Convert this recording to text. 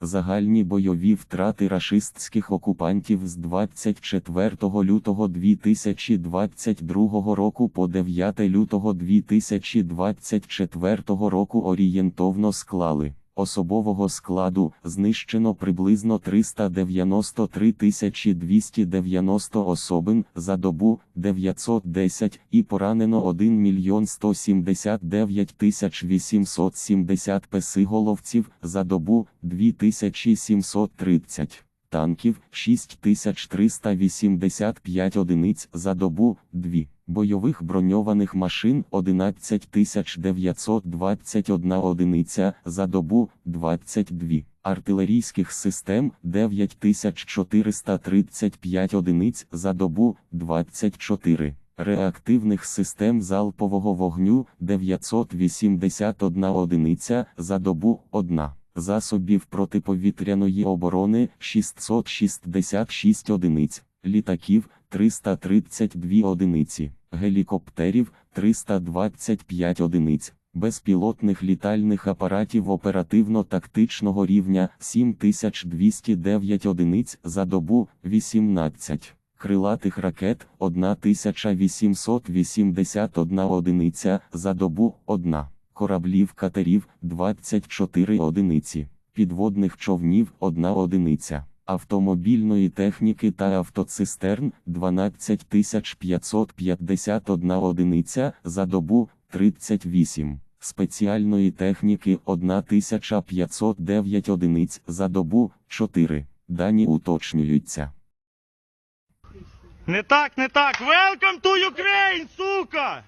Загальні бойові втрати рашистських окупантів з 24 лютого 2022 року по 9 лютого 2024 року орієнтовно склали. Особового складу знищено приблизно 393 290 особин за добу 910 і поранено 1 мільйон 179 870 песиголовців за добу 2730 танків 6385 одиниць за добу 2, бойових броньованих машин 11921 одиниця за добу 22, артилерійських систем 9435 одиниць за добу 24. Реактивних систем залпового вогню 981 одиниця за добу 1 засобів протиповітряної оборони 666 одиниць, літаків 332 одиниці, гелікоптерів 325 одиниць, безпілотних літальних апаратів оперативно-тактичного рівня 7209 одиниць за добу 18. Крилатих ракет 1881 одиниця за добу 1 кораблів катерів 24 одиниці, підводних човнів 1 одиниця, автомобільної техніки та автоцистерн 12551 одиниця за добу 38, спеціальної техніки 1509 одиниць за добу 4. Дані уточнюються. Не так, не так. Welcome to Ukraine, сука!